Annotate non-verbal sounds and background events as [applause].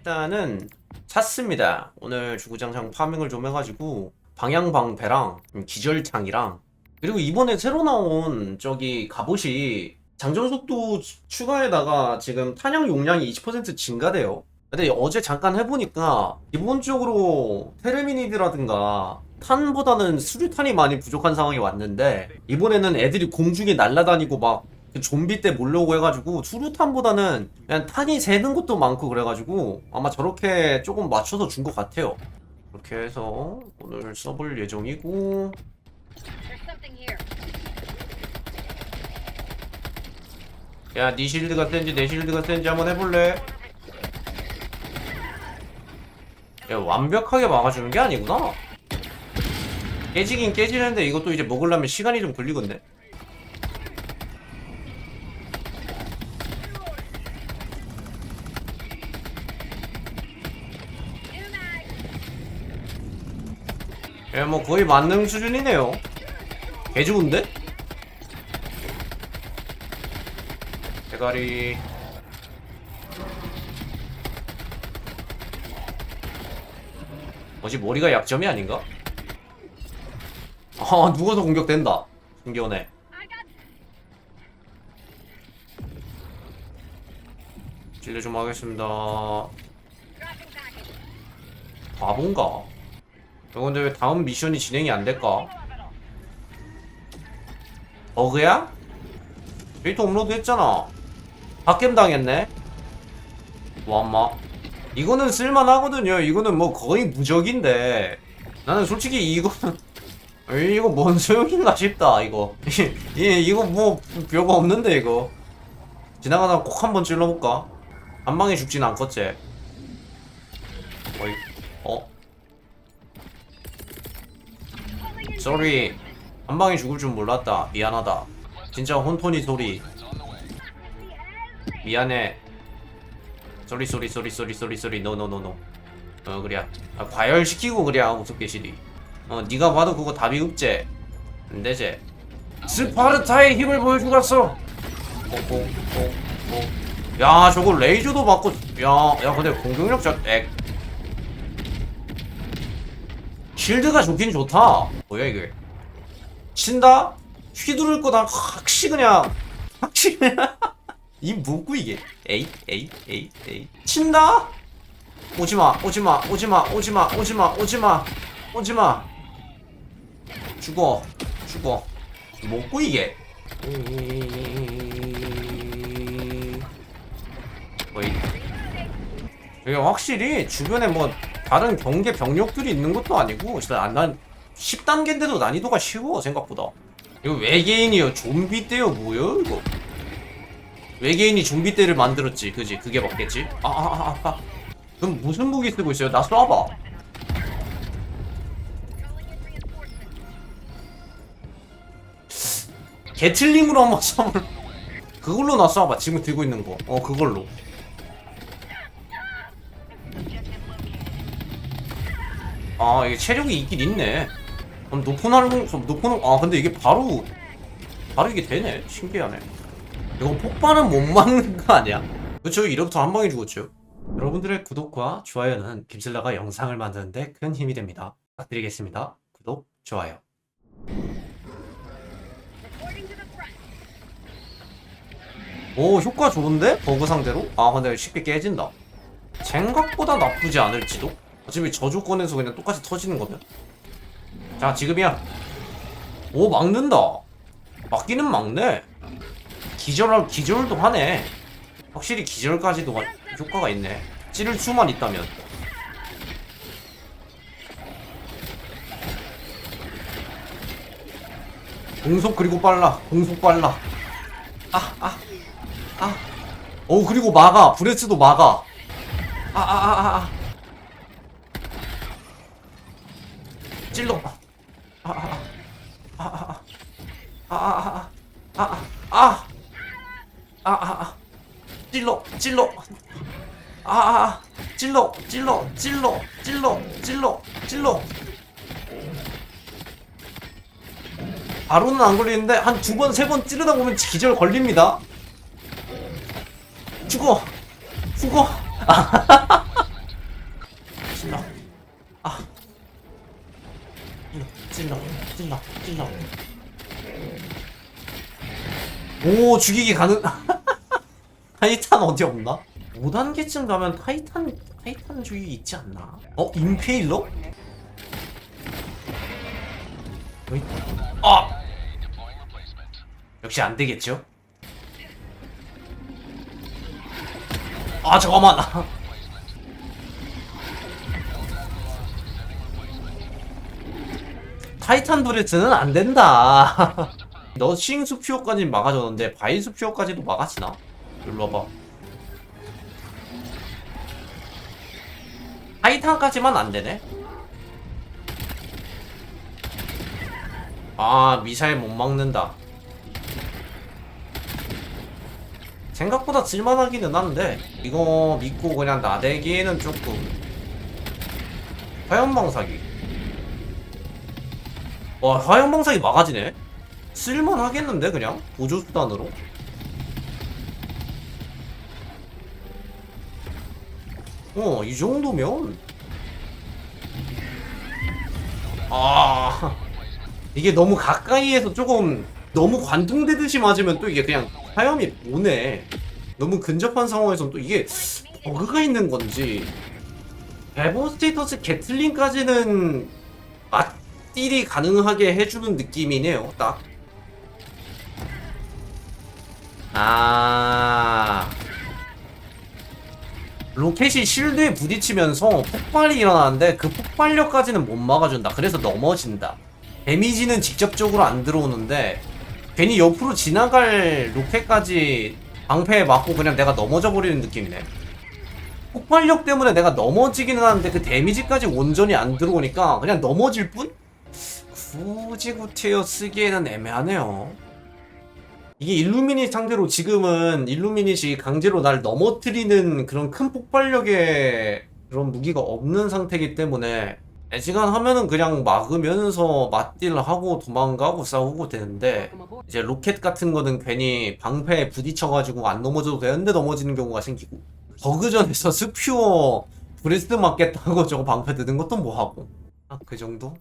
일단은 샀습니다. 오늘 주구장창 파밍을 좀 해가지고 방향방패랑 기절창이랑 그리고 이번에 새로 나온 저기 갑옷이 장전 속도 추- 추가에다가 지금 탄약 용량이 20% 증가돼요. 근데 어제 잠깐 해보니까 기본적으로 테르미니드라든가 탄보다는 수류탄이 많이 부족한 상황이 왔는데 이번에는 애들이 공중에 날아다니고 막 그 좀비 때 몰려오고 해가지고 수류탄보다는 그냥 탄이 새는 것도 많고 그래가지고 아마 저렇게 조금 맞춰서 준 것 같아요. 그렇게 해서 오늘 써볼 예정이고 There's something here. 야, 네 실드가 센지 내 실드가 센지 한번 해볼래? 야, 완벽하게 막아주는 게 아니구나. 깨지긴 깨지는데 이것도 이제 먹으려면 시간이 좀 걸리겠네. 야, 뭐 거의 만능 수준이네요. 개 좋은데? 대가리. 뭐지 머리가 약점이 아닌가? 아 누워서 공격된다. 신기하네. 진료 좀 하겠습니다. 바본가? 저 근데 왜 다음 미션이 진행이 안 될까? 버그야? 데이터 업로드 했잖아. 갓겜 당했네. 와마. 이거는 쓸만하거든요. 이거는 뭐 거의 무적인데. 나는 솔직히 이거는 [laughs] 이거 뭔 소용인가 싶다. 이거. [laughs] 이 이거 뭐 별거 없는데 이거. 지나가다 꼭 한번 찔러볼까? 한 방에 죽진 않겠지. 어이. 쏘리 한 방에 죽을 줄 몰랐다. 미안하다. 진짜 혼돈이 소리. 미안해. 쏘리 쏘리 쏘리 쏘리 쏘리 쏘리 노노노노 어 그래 아, 과열시키고 그래 우습게시리 어 니가 봐도 그거 답이 없제 안되제 스파르타의 힘을 보여주겠어. 야 저거 레이저도 맞고 야야 근데 공격력 자 액 실드가 좋긴 좋다. 뭐야 이게? 친다? 휘두를 거다 확시 그냥 확시 [laughs] 이 뭐고 이게? 에이 에이 에이 에이 친다? 오지마 오지마 오지마 오지마 오지마 오지마 오지마 죽어 죽어 뭐고 이게? 뭐이 이게 확실히 주변에 뭐 다른 경계 병력들이 있는 것도 아니고 진짜 안- 난 10단계인데도 난이도가 쉬워 생각보다. 이거 외계인이요 좀비 떼요 뭐요 이거? 외계인이 좀비 떼를 만들었지 그지? 그게 맞겠지? 아아 아 아, 아. 그럼 무슨 무기 쓰고 있어요? 나 쏴봐. 게틀링으로 한번 쏴볼 그걸로 나 쏴봐 지금 들고 있는 거어 그걸로 아 이게 체력이 있긴 있네 그럼 높은 활- 아 근데 이게 바로 바로 이게 되네 신기하네 이거 폭발은 못 막는 거 아니야? 그쵸 이로부터 한 방에 죽었죠 여러분들의 구독과 좋아요는 김슬라가 영상을 만드는데 큰 힘이 됩니다 부탁드리겠습니다 구독 좋아요. 오 효과 좋은데? 버그 상대로? 아 근데 쉽게 깨진다 생각보다 나쁘지 않을지도? 어차피 저 조건에서 그냥 똑같이 터지는 거면. 자 지금이야. 오 막는다. 막기는 막네. 기절 기절도 하네. 확실히 기절까지도 하- 효과가 있네. 찌를 수만 있다면. 공속 그리고 빨라. 공속 빨라. 아 아 아. 어 그리고 막아. 브레스도 막아. 아 아 아 아. 찔러. 아아아아아아 아 아 아 아 아 아 아 찔러 찔러 아아 찔러 찔러 찔러 찔러 찔러 찔러 바로는 안 걸리는데 한 두 번 세 번 찌르다 보면 기절 걸립니다. 죽어! 죽어! 찔러 찔러 오 죽이기 가능 [laughs] 타이탄 어디 없나? 5단계쯤 가면 타이탄 타이탄 주의 있지 않나? 어? 임페일러? 어이? 아! 역시 안 되겠죠? 아 잠깐만 [laughs] 타이탄 브레스는 안 된다. [laughs] 너싱 수피오까지는 막아줬는데 바인 수피오까지도 막아지나? 일로 와봐. 타이탄까지만 안 되네? 아 미사일 못 막는다. 생각보다 쓸만하기는 한데 이거 믿고 그냥 나대기에는 조금. 화염방사기 와 화염방사기 막아지네? 쓸만 하겠는데 그냥? 보조수단으로? 어 이 정도면? 아. 이게 너무 가까이에서 조금 너무 관통되듯이 맞으면 또 이게 그냥 화염이 오네. 너무 근접한 상황에서 또 이게 버그가 있는 건지. 에버 스테이터스 게틀링까지는 맞 딜이 가능하게 해주는 느낌이네요 딱 아. 로켓이 실드에 부딪히면서 폭발이 일어나는데 그 폭발력까지는 못 막아준다. 그래서 넘어진다. 데미지는 직접적으로 안 들어오는데 괜히 옆으로 지나갈 로켓까지 방패에 맞고 그냥 내가 넘어져 버리는 느낌이네. 폭발력 때문에 내가 넘어지기는 하는데 그 데미지까지 온전히 안 들어오니까 그냥 넘어질 뿐? 굳이 구테어 쓰기에는 애매하네요. 이게 일루미닛 상대로 지금은 일루미닛이 강제로 날 넘어뜨리는 그런 큰 폭발력의 그런 무기가 없는 상태이기 때문에 애지간 하면은 그냥 막으면서 맞딜 하고 도망가고 싸우고 되는데 이제 로켓 같은 거는 괜히 방패에 부딪혀가지고 안 넘어져도 되는데 넘어지는 경우가 생기고 버그전에서 스퓨어 브레스트 맞겠다고 저거 방패 드는 것도 뭐하고 아 그 정도?